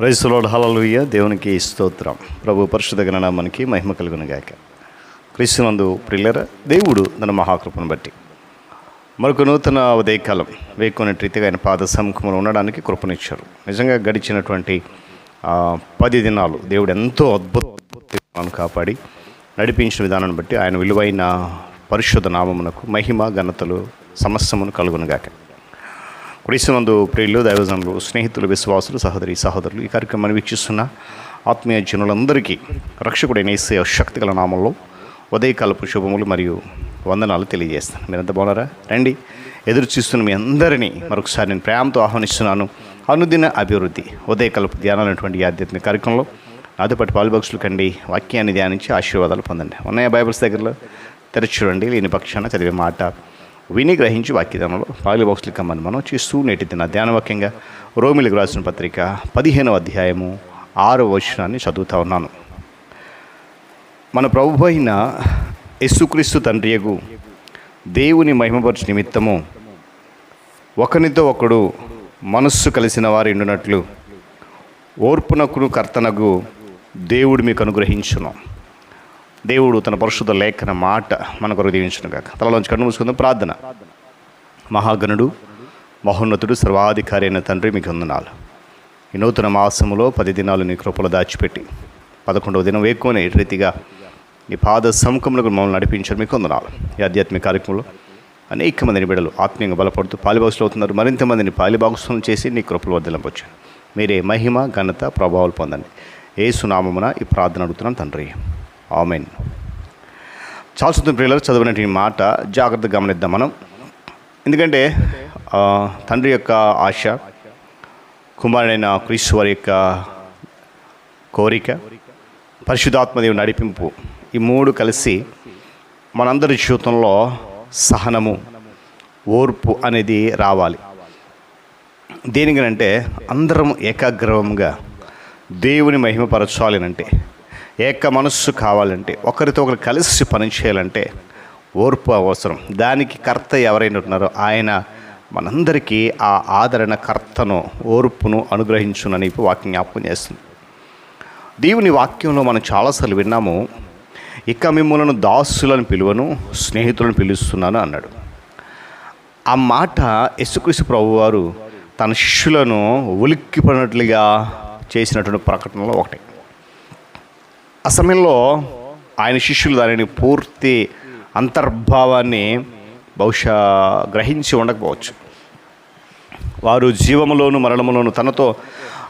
రైసులోడ్ hallelujah దేవునికి స్తోత్రం. ప్రభు పరిశుద్ధ గణనామానికి మహిమ కలుగును గాక. క్రీస్తునందు ప్రిల్లర దేవుడు తన మహాకృపను బట్టి. మరొక నూతన ఉదయకాలం వేకున్నట్టు రీతిగా ఆయన పాద సముఖంలో ఉండడానికి కృపనిచ్చారు. నిజంగా గడిచినటువంటి పది దినాలు దేవుడు ఎంతో అద్భుతం కాపాడి నడిపించిన విధానాన్ని బట్టి ఆయన విలువైన పరిశుద్ధ నామమునకు మహిమ ఘనతలు సమస్తమును కలుగునుగాక క్రీస్తునందు ప్రియులు దైవజనులు స్నేహితులు విశ్వాసులు సహోదరి సహోదరులు ఈ కార్యక్రమాన్ని వీక్షిస్తున్న ఆత్మీయ జనులందరికీ రక్షకుడైన ఇసే శక్తి గల నామంలో ఉదయకాలపు శుభములు మరియు వందనాలు తెలియజేస్తాను. మీరంతా బాగున్నారా? రండి. ఎదురు చూస్తున్న మీ అందరినీ మరొకసారి నేను ప్రేమతో ఆహ్వానిస్తున్నాను. అనుదిన అభివృద్ధి ఉదయకాలపు ధ్యానాలైనటువంటి ఆధ్యాత్మిక కార్యక్రమంలో నాతోపాటు పాలుబాక్సులు కండి వాక్యాన్ని ధ్యానించి ఆశీర్వాదాలు పొందండి. ఉన్నాయా బైబిల్స్ దగ్గరలో? తెరచి చూడండి. లేని పక్షాన చదివే మాట విని గ్రహించి వాక్యదానంలో పాలి బాక్స్లు కమ్మని మనం చేస్తూ నేటి దిన ధ్యానవాక్యంగా రోమిలకు రాసిన పత్రిక పదిహేనవ అధ్యాయము ఆరో వచనాన్ని చదువుతా ఉన్నాను. మన ప్రభు అయిన యేసుక్రీస్తు తండ్రియగు దేవుని మహిమపరచు నిమిత్తము ఒకనితో ఒకడు మనస్సు కలిసిన వారు ఉండునట్లు ఓర్పునకును కర్తనకు దేవుడు మీకు అనుగ్రహించున్నాం దేవుడు తన పరిశుద్ధ లేఖన మాట మన కొరకు దీవించును కాక తలలోంచి కన్ను మూసుకుందాం. ప్రార్థన. మహాగణుడు మహోన్నతుడు సర్వాధికారి అయిన తండ్రి మీకు వందనాలు. ఈ నూతన మాసములో పది దినాలు నీ కృపలు దాచిపెట్టి పదకొండవ దినం వేక్కునే రీతిగా నీ పాద సముఖములకు మమ్మల్ని నడిపించారు మీకు వందనాలు. ఈ ఆధ్యాత్మిక కార్యక్రమంలో అనేక మందిని బిడలు ఆత్మీయంగా బలపడుతూ పాలిబాగుసులు అవుతున్నారు. మరింత మందిని పాలిబాగుసులను చేసి నీ కృపలు వద్దలంపొచ్చు మీరే మహిమ ఘనత ప్రభావాలు పొందండి. ఏ సునామమున ఈ ప్రార్థన అడుగుతున్నాను తండ్రి. ఆమెన్. చాల్సిన ప్రియులు చదివిన మాట జాగ్రత్తగా గమనిద్దాం మనం. ఎందుకంటే తండ్రి యొక్క ఆశ కుమారుడైన క్రీస్తు వారి యొక్క కోరిక పరిశుధాత్మదేవి నడిపింపు ఈ మూడు కలిసి మనందరి జీవితంలో సహనము ఓర్పు అనేది రావాలి. దేనికనంటే అందరం ఏకాగ్రవంగా దేవుని మహిమపరచాలి అంటే. ఏక మనస్సు కావాలంటే ఒకరితో ఒకరు కలిసి పనిచేయాలంటే ఓర్పు అవసరం. దానికి కర్త ఎవరైనా ఉన్నారో ఆయన మనందరికీ ఆ ఆదరణ కర్తను ఓర్పును అనుగ్రహించునని వాక్యం జ్ఞాపకం చేస్తుంది. దేవుని వాక్యంలో మనం చాలాసార్లు విన్నాము ఇక మిమ్మలను దాసులను పిలువను స్నేహితులను పిలుస్తున్నాను అన్నాడు. ఆ మాట యేసుక్రీస్తు ప్రభు వారు తన శిష్యులను ఉలిక్కిపడినట్లుగా చేసినటువంటి ప్రకటనలో ఒకటి. ఆ సమయంలో ఆయన శిష్యులు దానిని పూర్తి అంతర్భావాన్ని బహుశా గ్రహించి ఉండకపోవచ్చు. వారు జీవములోను మరణములోను తనతో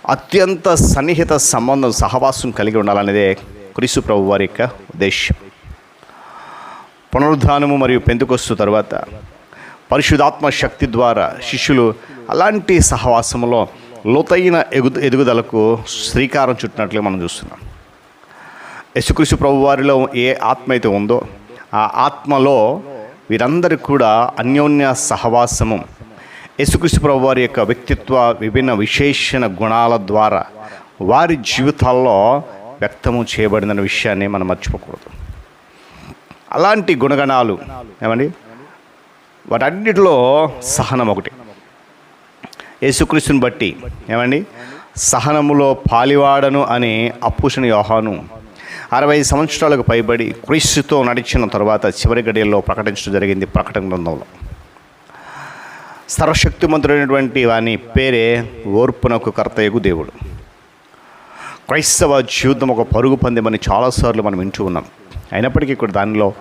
అత్యంత సన్నిహిత సంబంధం సహవాసం కలిగి ఉండాలనేదే క్రీసు ప్రభు వారి యొక్క ఉద్దేశ్యం. పునరుద్ధానము మరియు పెందుకొస్తు తర్వాత పరిశుధాత్మ శక్తి ద్వారా శిష్యులు అలాంటి సహవాసంలో లోతైన ఎగు ఎదుగుదలకు శ్రీకారం చుట్టినట్లు మనం చూస్తున్నాం. యశుకృషి ప్రభు వారిలో ఏ ఆత్మ అయితే ఉందో ఆ ఆత్మలో వీరందరికీ కూడా అన్యోన్య సహవాసము. యేసుక్రీస్తు ప్రభు వారి యొక్క వ్యక్తిత్వ విభిన్న విశేషణ గుణాల ద్వారా వారి జీవితాల్లో వ్యక్తము చేయబడిందన్న విషయాన్ని మనం మర్చిపోకూడదు. అలాంటి గుణగణాలు ఏమండి? వాటన్నిటిలో సహనం ఒకటి. యేసుక్రీస్తుని బట్టి ఏమండి? సహనములో పాలివాడను అని అప్పుషణ యోహాను అరవై సంవత్సరాలకు పైబడి క్రీస్తుతో నడిచిన తర్వాత చివరి గడియల్లో ప్రకటించడం జరిగింది ప్రకటన గ్రంథంలో. సర్వశక్తిమంతుడైనటువంటి వాని పేరే ఓర్పునకు కర్తయ్యకు దేవుడు. క్రైస్తవ జీవితం ఒక పరుగు పందెమని చాలాసార్లు మనం వింటూ ఉన్నాం. అయినప్పటికీ కూడా దానిలో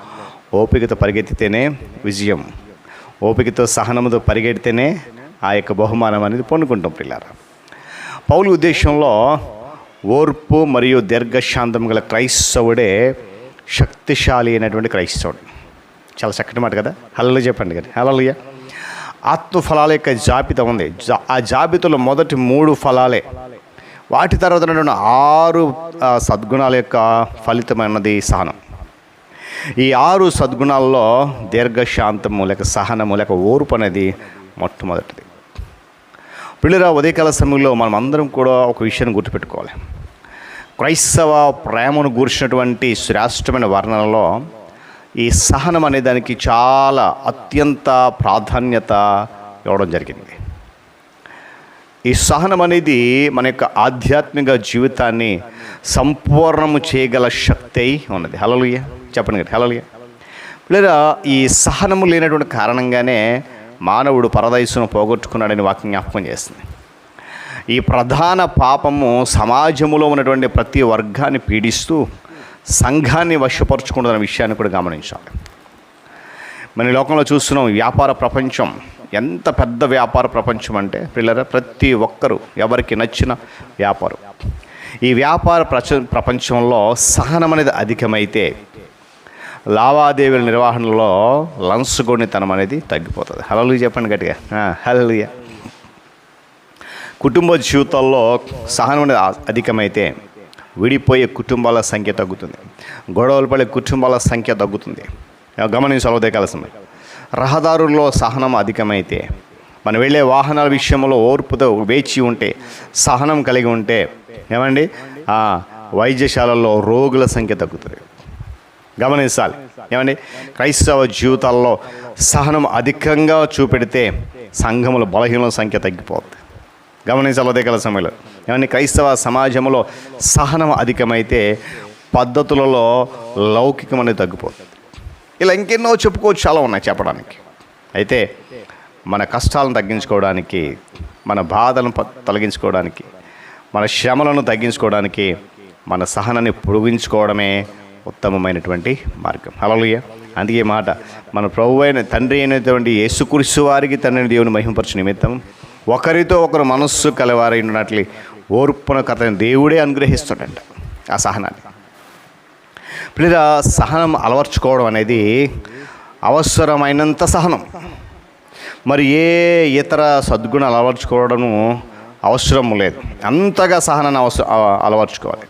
ఓపికతో పరిగెత్తితేనే విజయం. ఓపికతో సహనముతో పరిగెడితేనే ఆ యొక్క బహుమానం అనేది పొందుకుంటాం పిల్లారా పౌలు ఉద్దేశంలో ఓర్పు మరియు దీర్ఘశాంతం గల క్రైస్తవుడే శక్తిశాలి అయినటువంటి క్రైస్తవుడు. చాలా చక్కటి మాట కదా? హల్లో చెప్పండి కదా హలలుయ ఆత్మఫలాల యొక్క జాబితా ఉంది. జా- ఆ జాబితాలో మొదటి మూడు ఫలాలే. వాటి తర్వాత ఆరు సద్గుణాల యొక్క ఫలితమైనది సహనం. ఈ ఆరు సద్గుణాల్లో దీర్ఘశాంతము లేక సహనము లేక ఓర్పు అనేది మొట్టమొదటిది. పిల్లరా ఉదయకాల సమయంలో మనం అందరం కూడా ఒక విషయాన్ని గుర్తుపెట్టుకోవాలి. క్రైస్తవ ప్రేమను గూర్చినటువంటి శ్రేష్టమైన వర్ణనలో ఈ సహనం అనే దానికి చాలా అత్యంత ప్రాధాన్యత ఇవ్వడం జరిగింది. ఈ సహనం అనేది మన యొక్క ఆధ్యాత్మిక జీవితాన్ని సంపూర్ణము చేయగల శక్తి అయి ఉన్నది. హలలుయ చెప్పండి కదా హలలుయ లేదా ఈ సహనము లేనటువంటి కారణంగానే మానవుడు పరదయసును పోగొట్టుకున్నాడని వాక్యం జ్ఞాపకం చేస్తుంది. ఈ ప్రధాన పాపము సమాజంలో ఉన్నటువంటి ప్రతి వర్గాన్ని పీడిస్తూ సంఘాన్ని వశపరుచుకుంటున్న విషయాన్ని కూడా గమనించాలి. మన లోకంలో చూస్తున్నాం వ్యాపార ప్రపంచం. ఎంత పెద్ద వ్యాపార ప్రపంచం అంటే పిల్లల ప్రతి ఒక్కరూ ఎవరికి నచ్చిన వ్యాపారం. ఈ వ్యాపార ప్రచ ప్రపంచంలో సహనం అనేది అధికమైతే లావాదేవీల నిర్వహణలో లంచగొనితనం అనేది తగ్గిపోతుంది. హలలు చెప్పండి గట్టిగా. హలలుయ కుటుంబ జీవితాల్లో సహనం అనేది అధికమైతే విడిపోయే కుటుంబాల సంఖ్య తగ్గుతుంది. గొడవలు పడే కుటుంబాల సంఖ్య తగ్గుతుంది. గమనించాలి ఉదయ సమయం. రహదారుల్లో సహనం అధికమైతే మనం వెళ్ళే వాహనాల విషయంలో ఓర్పుతో వేచి ఉంటే సహనం కలిగి ఉంటే ఏమండి? వైద్యశాలల్లో రోగుల సంఖ్య తగ్గుతుంది. గమనించాలి. ఏమండి? క్రైస్తవ జీవితాల్లో సహనం అధికంగా చూపెడితే సంఘముల బలహీనల సంఖ్య తగ్గిపోతుంది. గమనించాలి ఉదయ సమయంలో. ఏమండి క్రైస్తవ సమాజంలో సహనం అధికమైతే పద్ధతులలో లౌకికం అనేది తగ్గిపోతుంది. ఇలా ఇంకెన్నో చెప్పుకోవచ్చు చాలా ఉన్నాయి చెప్పడానికి. అయితే మన కష్టాలను తగ్గించుకోవడానికి మన బాధలను తొలగించుకోవడానికి మన శ్రమలను తగ్గించుకోవడానికి మన సహనాన్ని పొడిగించుకోవడమే ఉత్తమమైనటువంటి మార్గం. హలలుయ అందుకే మాట మన ప్రభు అయిన తండ్రి అయినటువంటి యేసుకురిసు వారికి తండ్రిని దేవుని మహిమపరచు నిమిత్తం ఒకరితో ఒకరు మనస్సు కలవారై ఉన్నట్లు ఓర్పున కథని దేవుడే అనుగ్రహిస్తాడంట ఆ సహనాన్ని. పిల్లల సహనం అలవర్చుకోవడం అనేది అవసరమైనంత సహనం. మరి ఏ ఇతర సద్గుణం అలవర్చుకోవడము అవసరం లేదు. అంతగా సహనాన్ని అవసర అలవర్చుకోవాలి.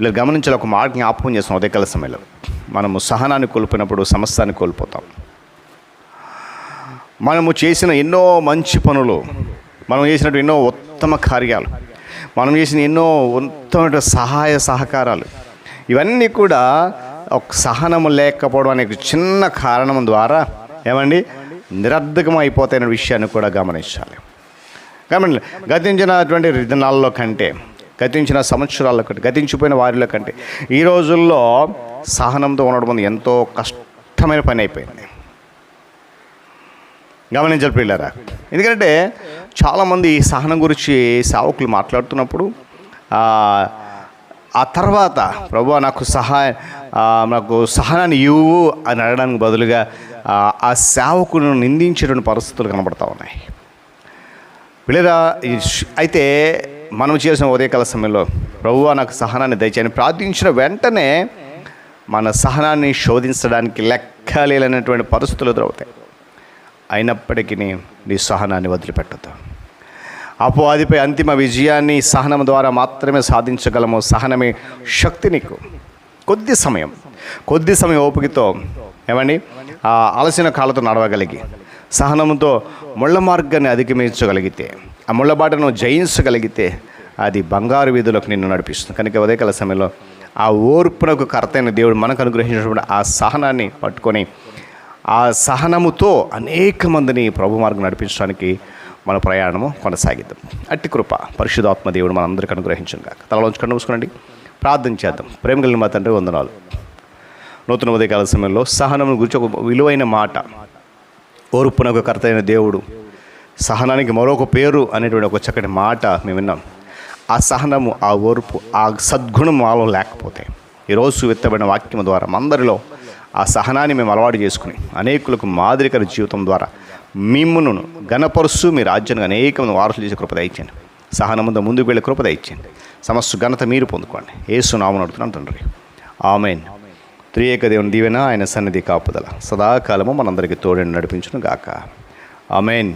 వీళ్ళు గమనించాలి ఒక మాట జ్ఞాపకం చేస్తాం ఉదయకాల సమయంలో మనము సహనాన్ని కోల్పోయినప్పుడు సమస్తాన్ని కోల్పోతాం. మనము చేసిన ఎన్నో మంచి పనులు మనం చేసినట్టు ఎన్నో ఉత్తమ కార్యాలు మనం చేసిన ఎన్నో ఉత్తమ సహాయ సహకారాలు ఇవన్నీ కూడా ఒక సహనము లేకపోవడం అనే ఒక చిన్న కారణం ద్వారా ఏమండి? నిరర్ధకం అయిపోతాయనే విషయాన్ని కూడా గమనించాలి. కాబట్టి గతించినటువంటి దినాల్లో కంటే గతించిన సంవత్సరాల కంటే గతించిపోయిన వారిలో కంటే ఈ రోజుల్లో సహనంతో ఉండడం ఎంతో కష్టమైన పని అయిపోయింది. గమనించాలి పిల్లరా ఎందుకంటే చాలామంది ఈ సహనం గురించి సేవకులు మాట్లాడుతున్నప్పుడు ఆ, తర్వాత ప్రభు నాకు సహాయ నాకు సహనాన్ని ఇవ్వు అని అడగడానికి బదులుగా ఆ, సేవకులను నిందించేటువంటి పరిస్థితులు కనబడతా ఉన్నాయి. పిల్లరా ఈ అయితే మనం చేసిన ఉదయకాల సమయంలో ప్రభువా నాకు సహనాన్ని దయచేయని ప్రార్థించిన వెంటనే మన సహనాన్ని శోధించడానికి లెక్కలేనటువంటి పరిస్థితులు ఎదురవుతాయి. అయినప్పటికీ నీ సహనాన్ని వదిలిపెట్టదు అపవాదిపై అంతిమ విజయాన్ని సహనం ద్వారా మాత్రమే సాధించగలము. సహనమే శక్తి నీకు. కొద్ది సమయం కొద్ది సమయం ఓపికతో ఏమండి? ఆ అలసిన కాళ్ళతో నడవగలిగి సహనంతో ముళ్ళ మార్గాన్ని అధిగమించగలిగితే ఆ ముళ్ళబాటను జయించగలిగితే అది బంగారు వీధులకు నిన్ను నడిపిస్తుంది. కనుక ఉదయకాల సమయంలో ఆ ఓర్పునకు కర్తైన దేవుడు మనకు అనుగ్రహించినటువంటి ఆ సహనాన్ని పట్టుకొని ఆ సహనముతో అనేక మందిని ప్రభు మార్గం నడిపించడానికి మన ప్రయాణము కొనసాగిద్దాం. అట్టి కృప పరిశుధాత్మ దేవుడు మనందరికీ అనుగ్రహించను కాక తలలోంచి కన్ను మూసుకోండి ప్రార్థన చేద్దాం. ప్రేమ కలిగిన మా తండ్రి వందనాలు. నూతన ఉదయకాల సమయంలో సహనం గురించి ఒక విలువైన మాట. ఓర్పునకు కర్తైన దేవుడు. సహనానికి మరొక పేరు అనేటువంటి ఒక చక్కటి మాట మేము విన్నాం. ఆ సహనము ఆ ఓర్పు ఆ సద్గుణం మాలో లేకపోతే ఈరోజు విత్తబడిన వాక్యం ద్వారా అందరిలో ఆ సహనాన్ని మేము అలవాటు చేసుకుని అనేకులకు మాదిరికర జీవితం ద్వారా మిమ్మును గణపరుస్తూ మీ రాజ్యాన్ని అనేక మంది వారసులు చేసే కృపద ఇచ్చాను సహనముందు ముందుకు వెళ్ళే కృపద ఇచ్చాను సమస్త ఘనత మీరు పొందుకోండి. ఏసు నామం అడుగుతున్నాను తండ్రి. ఆమెన్. త్రియేక దేవుని దీవెన ఆయన సన్నిధి కాపుదల. సదాకాలము మనందరికీ తోడని నడిపించును గాక ఆమెన్.